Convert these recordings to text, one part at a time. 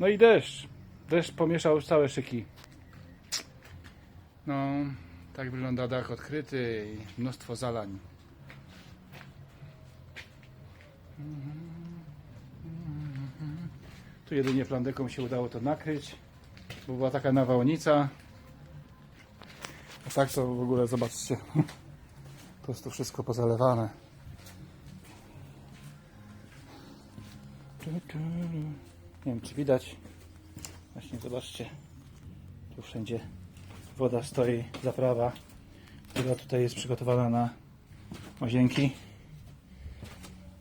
No i deszcz. Deszcz pomieszał całe szyki. No, tak wygląda dach odkryty i mnóstwo zalań. Tu jedynie plandeką się udało to nakryć, bo była taka nawałnica. A tak to w ogóle zobaczcie. To jest to wszystko pozalewane. Nie wiem czy widać. Właśnie zobaczcie. Tu wszędzie woda stoi, zaprawa, która tutaj jest przygotowana na łazienki.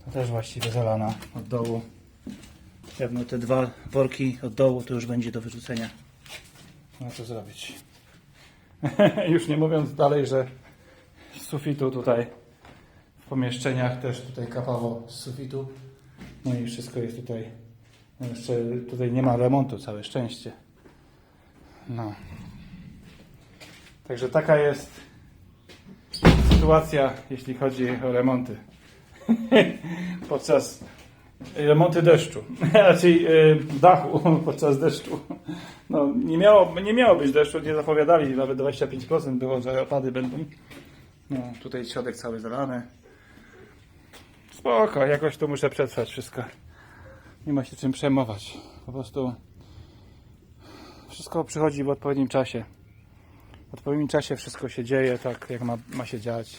To też właściwie zalana od dołu. Pewno te dwa worki od dołu to już będzie do wyrzucenia. No co zrobić? już nie mówiąc dalej, że z sufitu tutaj w pomieszczeniach też tutaj kapało z sufitu. No i wszystko jest tutaj. No Jeszcze tutaj nie ma remontu, całe szczęście. No. Także taka jest sytuacja, jeśli chodzi o remonty. Podczas remonty deszczu, raczej e, dachu podczas deszczu. No, nie, miało, nie miało być deszczu, nie zapowiadali, nawet 25% było, że opady będą. No, tutaj środek cały zalany. Spoko, jakoś tu muszę przetrwać wszystko. Nie ma się czym przejmować. Po prostu wszystko przychodzi w odpowiednim czasie. W odpowiednim czasie wszystko się dzieje tak, jak ma, ma się dziać.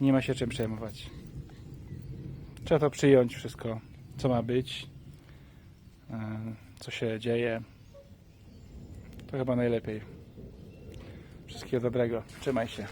Nie ma się czym przejmować. Trzeba to przyjąć wszystko, co ma być, e, co się dzieje. To chyba najlepiej. Wszystkiego dobrego. Trzymaj się.